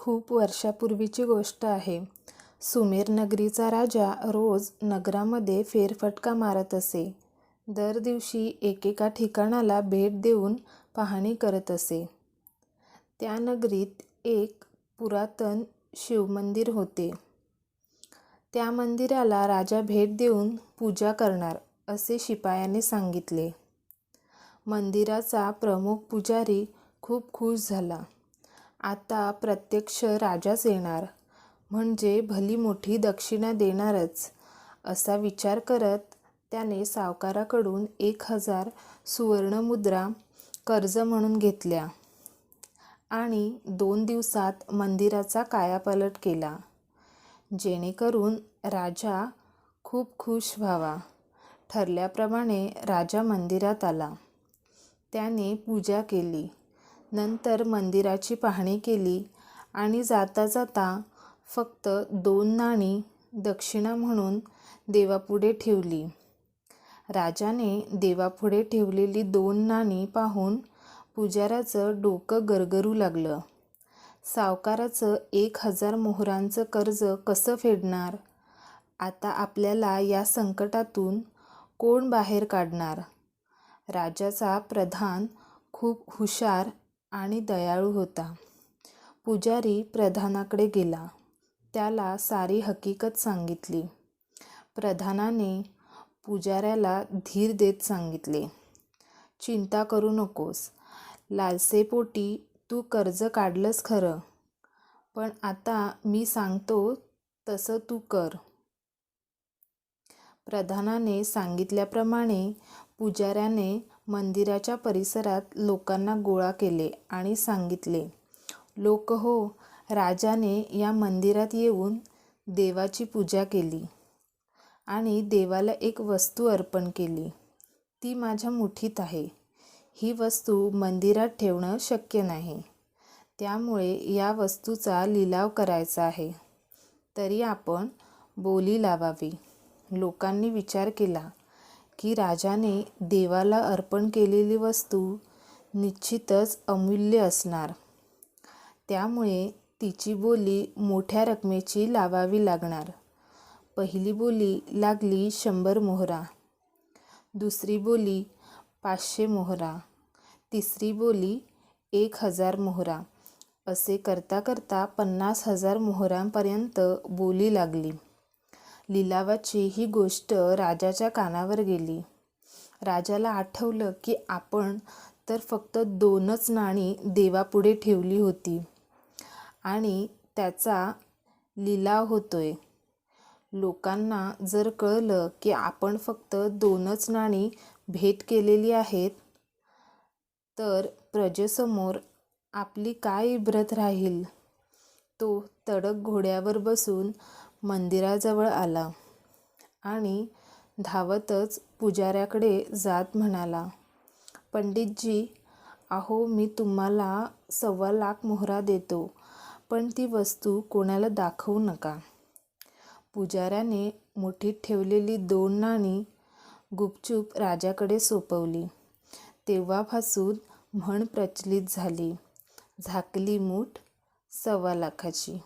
खूप वर्षापूर्वीची गोष्ट आहे. सुमेर नगरीचा राजा रोज नगरामध्ये फेरफटका मारत असे. दर दिवशी एकेका ठिकाणाला भेट देऊन पाहणी करत असे. त्या नगरीत एक पुरातन शिवमंदिर होते. त्या मंदिराला राजा भेट देऊन पूजा करणार असे शिपायाने सांगितले. मंदिराचा प्रमुख पुजारी खूप खुश झाला. आता प्रत्यक्ष राजाच येणार, म्हणजे भली मोठी दक्षिणा देणारच असा विचार करत त्याने सावकाराकडून एक हजार सुवर्णमुद्रा कर्ज म्हणून घेतल्या आणि दोन दिवसात मंदिराचा कायापालट केला, जेणेकरून राजा खूप खुश व्हावा. ठरल्याप्रमाणे राजा मंदिरात आला. त्याने पूजा केली. नंतर मंदिराची पाहणी केली आणि जाता जाता फक्त दोन नाणी दक्षिणा म्हणून देवापुढे ठेवली. राजाने देवापुढे ठेवलेली दोन नाणी पाहून पुजाऱ्याचं डोकं गरगरू लागलं. सावकाराचं एक हजार मोहरांचं कर्ज कसं फेडणार? आता आपल्याला या संकटातून कोण बाहेर काढणार? राजाचा प्रधान खूप हुशार आणि दयाळू होता. पुजारी प्रधानाकडे गेला. त्याला सारी हकीकत सांगितली. प्रधानाने पुजाऱ्याला धीर देत सांगितले, चिंता करू नकोस. लालसेपोटी तू कर्ज काढलंस खरं, पण आता मी सांगतो तसं तू कर. प्रधानाने सांगितल्याप्रमाणे पुजाऱ्याने मंदिराच्या परिसरात लोकांना गोळा केले आणि सांगितले, लोक हो राजाने या मंदिरात येऊन देवाची पूजा केली आणि देवाला एक वस्तू अर्पण केली. ती माझ्या मुठीत आहे. ही वस्तू मंदिरात ठेवणं शक्य नाही. त्यामुळे या वस्तूचा लिलाव करायचा आहे. तरी आपण बोली लावावी. लोकांनी विचार केला की राजाने देवाला अर्पण केलेली वस्तू निश्चितच अमूल्य असणार. त्यामुळे तिची बोली मोठ्या रकमेची लावावी लागणार. पहिली बोली लागली शंभर मोहरा, दुसरी बोली पाचशे मोहरा, तिसरी बोली एक हजार मोहरा असे करता करता पन्नास हजार मोहरांपर्यंत बोली लागली. लिलावाची ही गोष्ट राजाच्या कानावर गेली. राजाला आठवलं की आपण तर फक्त दोनच नाणी देवापुढे ठेवली होती आणि त्याचा लिलाव होतोय. लोकांना जर कळलं की आपण फक्त दोनच नाणी भेट केलेली आहेत, तर प्रजेसमोर आपली काय इब्रत राहील? तो तडक घोड्यावर बसून मंदिराजवळ आला आणि धावतच पुजाऱ्याकडे जात म्हणाला, पंडितजी, अहो मी तुम्हाला सव्वा लाख मोहरा देतो, पण ती वस्तू कोणाला दाखवू नका. पुजाऱ्याने मुठीत ठेवलेली दोन नाणी गुपचूप राजाकडे सोपवली. तेव्हापासून म्हण प्रचलित झाली, झाकली मूठ सव्वा लाखाची.